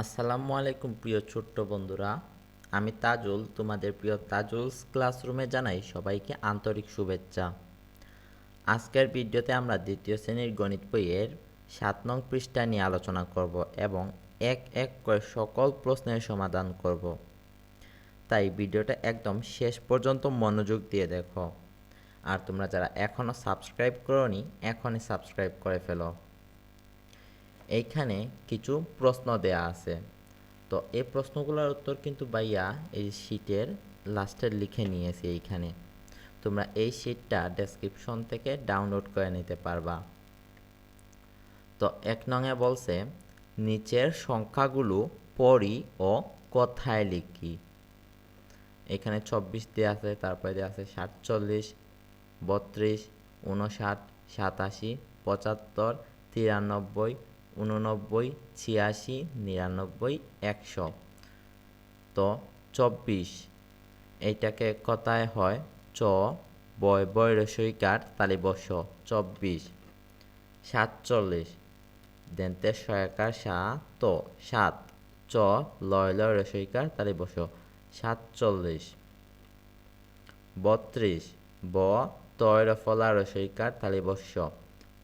আসসালামু আলাইকুম, প্রিয় ছোট্ট বন্ধুরা। আমি তাজুল, তোমাদের প্রিয় তাজুলস ক্লাসরুমে জানাই সবাইকে আন্তরিক শুভেচ্ছা। আজকের ভিডিওতে আমরা দ্বিতীয় শ্রেণির গণিত বইয়ের সাত নং পৃষ্ঠা নিয়ে আলোচনা করব এবং এক এক করে সকল প্রশ্নের সমাধান করব। তাই ভিডিওটা একদম শেষ পর্যন্ত মনোযোগ দিয়ে দেখো। আর তোমরা যারা এখনও সাবস্ক্রাইব করোনি, এখনই সাবস্ক্রাইব করে ফেলো। এইখানে কিছু প্রশ্ন দেয়া আছে। তো এই প্রশ্নগুলোর উত্তর কিন্তু ভাইয়া এই শীটের লাস্টে লিখে নিয়েছি এইখানে। তোমরা এই শীটটা ডেসক্রিপশন থেকে ডাউনলোড করে নিতে পারবা। তো এক নঙে বলছে, নিচের সংখ্যাগুলো পড়ি ও কথায় লিখি। এখানে চব্বিশ দেওয়া আছে, তারপরে দেওয়া আছে সাতচল্লিশ, বত্রিশ উনষাট সাতাশি, পঁচাত্তর, তিরানব্বই উননব্বই ছিয়াশি, নিরানব্বই, একশো। তো চব্বিশ, এইটাকে কথায় হয় চ, বয় বয় রসইকার তালিবস চব্বিশ। সাতচল্লিশ দেন্তে সয়াকার সা, তো, সাত। চ, লয় লয় রসইকার তালিবস সাতচল্লিশ। বত্রিশ, ব তয়র ফলা রসইকার তালিবস্য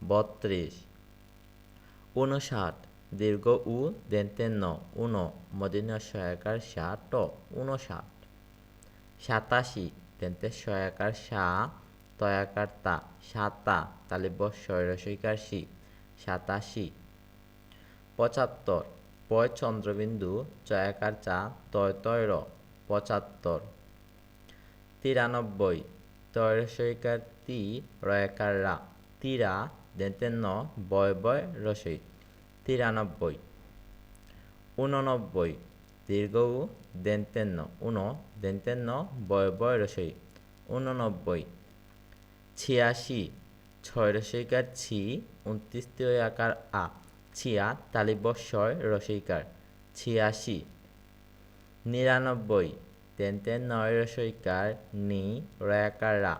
বত্রিশ। উনষাট দীর্ঘ উ দেন্তে ন উন মদিনা সহায়কার সা ট উনষাট সাতাশি দেন্তে সহায়কার সা তয়াকার তা সাতা তালিব রসইকার সি সাতাশি পঁচাত্তর পয় চন্দ্রবিন্দু চয়াকার চা তয় তয়র পঁচাত্তর তিরানব্বই তয়রসইকার তি রয়াকার রা তিরা দেন্তে ন বয় বয়, রসই। তিরানব্বই। উননব্বই দীর্ঘ উ উন দেন্তে ন বয় বয়, রসই। উননব্বই ছিয়াশি। ছয় রসইকার ছি উনত্রিশ আকার আ। ছিয়া তালিবস্বয় রসইকার। ছিয়াশি। নিরানব্বই। দেন্তে নয় রসইকার, নি, রয়াকার রা।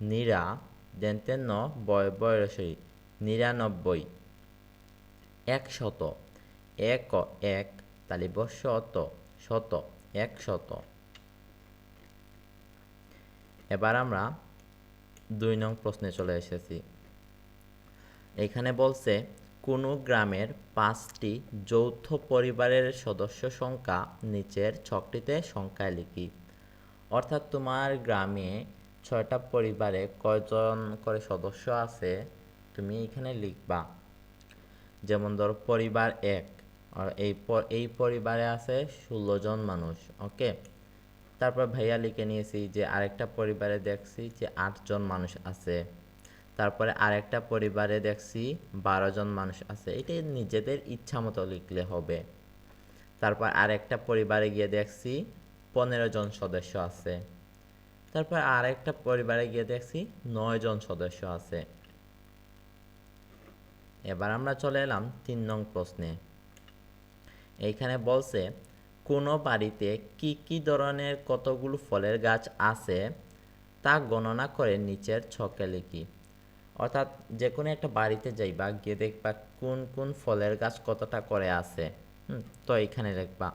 নিরা দেন্তে ন বয় বয়, রসই। নিরানব্বই। একশত। এক এক তালিব শত শত। এক শত এবার আমরা দুই নং প্রশ্নে চলে এসেছি। এখানে বলছে, কোনো গ্রামের পাঁচটি যৌথ পরিবারের সদস্য সংখ্যা নিচের ছকটিতে সংখ্যায় লিখি? অর্থাৎ তোমার গ্রামে ছয়টা পরিবারে কয়জন করে সদস্য আছে? তুমি এখানে লিখবা। যেমন ধরো, পরিবার এক। আর এই এই পরিবারে আছে ষোলো জন মানুষ, ওকে? তারপর ভাইয়া লিখে নিয়েছি যে, আরেকটা পরিবারে দেখছি যে আটজন মানুষ আছে। তারপরে আরেকটা পরিবারে দেখছি বারো জন মানুষ আছে। এটা নিজেদের ইচ্ছা মতো লিখলে হবে। তারপর আরেকটা পরিবারে গিয়ে দেখছি পনেরো জন সদস্য আছে। তারপর আরেকটা পরিবারে গিয়ে দেখছি নয় জন সদস্য আছে। এবার আমরা চলে এলাম তিন নং প্রশ্নে। এইখানে বলছে, কোনো বাড়িতে কি কি ধরনের কতগুলো ফলের গাছ আছে তা গণনা করে নিচের ছকে লিখি। অর্থাৎ যে কোনো একটা বাড়িতে যাইবা গিয়ে দেখবা কোন কোন ফলের গাছ কতটা করে আছে তো এইখানে লিখবা।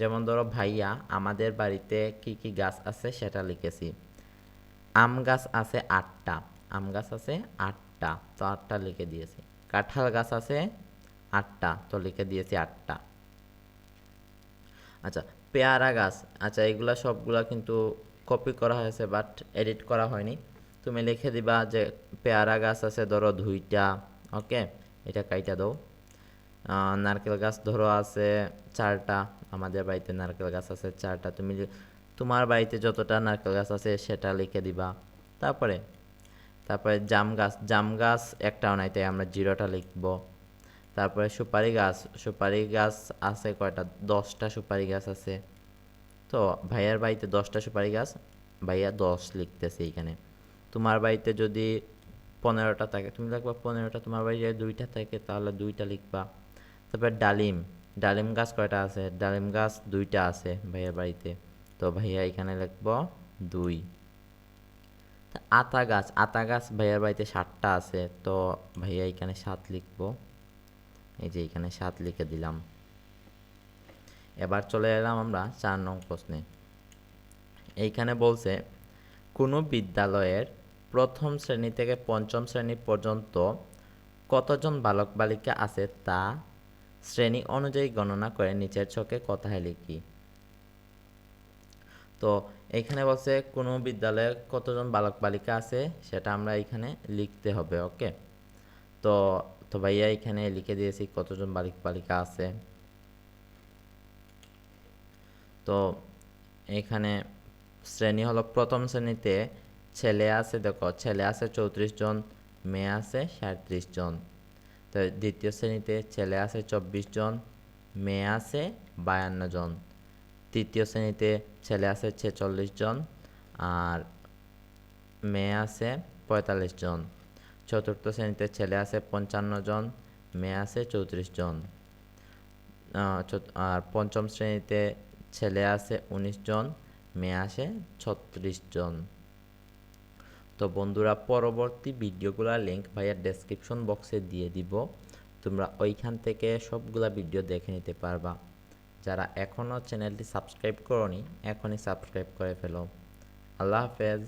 যেমন ধরো, ভাইয়া, আমাদের বাড়িতে কি কি গাছ আছে সেটা লিখেছি। আম গাছ আছে আটটা, আম গাছ আছে আটটা, তো আটটা লিখে দিয়েছি। কাঁঠাল গাছ আছে আটটা, তো লিখে দিয়েছি আটটা। আচ্ছা পেয়ারা গাছ আচ্ছা এগুলা সবগুলা কিন্তু কপি করা হয়েছে বাট এডিট করা হয়নি। তুমি লিখে দিবা যে পেয়ারা গাছ আছে, ধরো দুইটা ওকে এটা কাইটা দাও। নারকেল গাছ ধরো আছে চারটা, আমাদের বাড়িতে নারকেল গাছ আছে চারটা। তুমি তোমার বাড়িতে যতটা নারকেল গাছ আছে সেটা লিখে দিবা। তারপরে তারপরে জাম গাছ জাম গাছ একটাও নাই, তাই আমরা জিরোটা লিখব। তারপরে সুপারি গাছ সুপারি গাছ আছে কয়টা? দশটা সুপারি গাছ আছে। তো ভাইয়ার বাড়িতে দশটা সুপারি গাছ, ভাইয়া দশ লিখতেছে এইখানে। তোমার বাড়িতে যদি পনেরোটা থাকে, তুমি লিখবা পনেরোটা, তোমার বাড়িতে দুইটা থাকে, তাহলে দুইটা লিখবা। তারপর ডালিম ডালিম গাছ কয়টা আছে? ডালিম গাছ দুইটা আছে ভাইয়ার বাড়িতে। তো ভাইয়া এখানে লিখব দুই। আতা গাছ আতা গাছ ভাইয়ার বাড়িতে সাতটা আছে, তো ভাইয়া এখানে সাত লিখব। এই যে এখানে সাত লিখে দিলাম। এবার চলে এলাম আমরা চার নং প্রশ্নে। এইখানে বলছে, কোনো বিদ্যালয়ের প্রথম শ্রেণি থেকে পঞ্চম শ্রেণি পর্যন্ত কতজন বালক বালিকা আছে তা শ্রেণি অনুযায়ী গণনা করে নিচের ছকে কথায় লিখি। তো এখানে বলছে, কোনো বিদ্যালয়ে কতজন বালক বালিকা আছে? সেটা আমরা এখানে লিখতে হবে, ওকে? তো তো ভাইয়া এখানে লিখে দিয়েছি কতজন বালিক বালিকা আছে। তো এখানে শ্রেণি হলো প্রথম শ্রেণীতে ছেলে আছে, দেখো, ছেলে আছে চৌত্রিশ জন, মেয়ে আছে সাঁত্রিশ জন। তো দ্বিতীয় শ্রেণীতে ছেলে আছে চব্বিশ জন, মেয়ে আছে বায়ান্ন জন। তৃতীয় শ্রেণীতে ছেলে আছে ছেচল্লিশ জন আর মেয়ে আছে পঁয়তাল্লিশ জন। চতুর্থ শ্রেণীতে ছেলে আছে পঞ্চান্ন জন, মেয়ে আছে চৌত্রিশ জন। আর পঞ্চম শ্রেণীতে ছেলে আছে উনিশ জন, মেয়ে আছে ছত্রিশ জন। তো বন্ধুরা, পরবর্তী ভিডিওগুলোর লিংক ভাইয়া ডেসক্রিপশন বক্সে দিয়ে দিব। তোমরা ওইখান থেকে সবগুলা ভিডিও দেখে নিতে পারবা। যারা এখনও চ্যানেলটি সাবস্ক্রাইব করনি এখনই সাবস্ক্রাইব করে ফেলো। আল্লাহ হাফেজ।